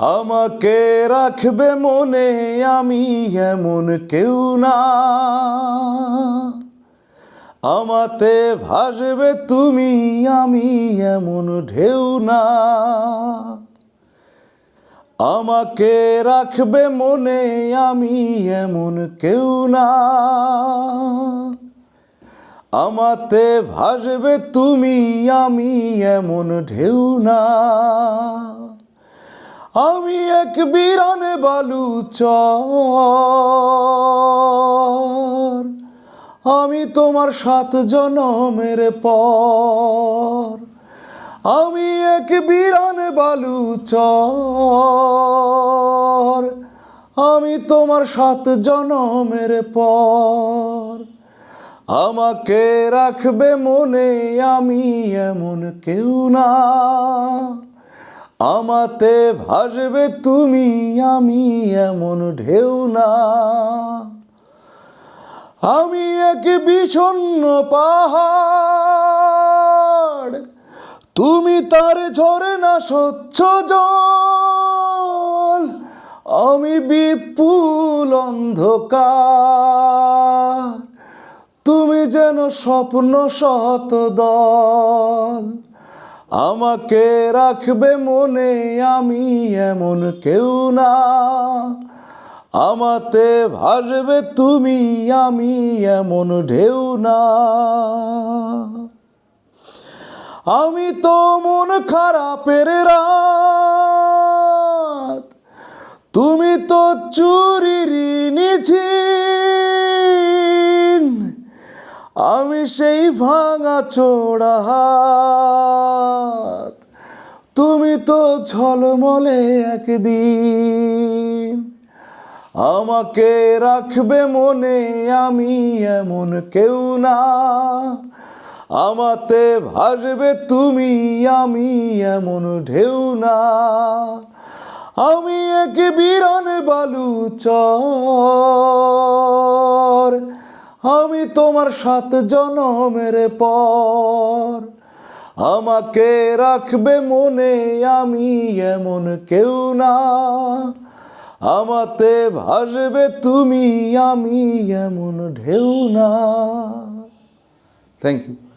আমাকে রাখবে মনে আমি এমন কেউ না। আমাতে ভাসবে তুমি, আমি এমন ঢেউ না। আমাকে রাখবে মনে আমি এমন কেউ না। আমাতে ভাসবে তুমি, আমি এমন ঢেউ না। আমি এক বিরান বালু চর আমি তোমার সাত জনমের পর। আমি এক বিরান বালু চর আমি তোমার সাত জনমের পর। আমাকে রাখবে মনে আমি এমন কেউ না। আমাতে ভাসবে তুমি, আমি এমন ঢেউ না। আমি এক বিষণ্ণ পাহাড়, তুমি তার ঝরে না স্বচ্ছ জল। আমি বিপুল অন্ধকার, তুমি যেন স্বপ্ন শত দল আমাকে রাখবে মনে আমি এমন কেউ না। আমাতে ভাসবে তুমি, আমি এমন ঢেউ না। আমি তো মন খারাপের রাত, তুমি তো চুরির আমি সেই ভাঙা চোড়া তুমি তো ঝলমলে একদিন। আমাকে রাখবে মনে আমি এমন কেউ না। আমাতে ভাসবে তুমি, আমি এমন ঢেউ না। আমি এক বিরান বালু চর আমি তোমার সাত জনমের পর। আমাকে রাখবে মনে আমি এমন কেউ না। আমাতে ভাসবে তুমি, আমি এমন ঢেউ না। Thank you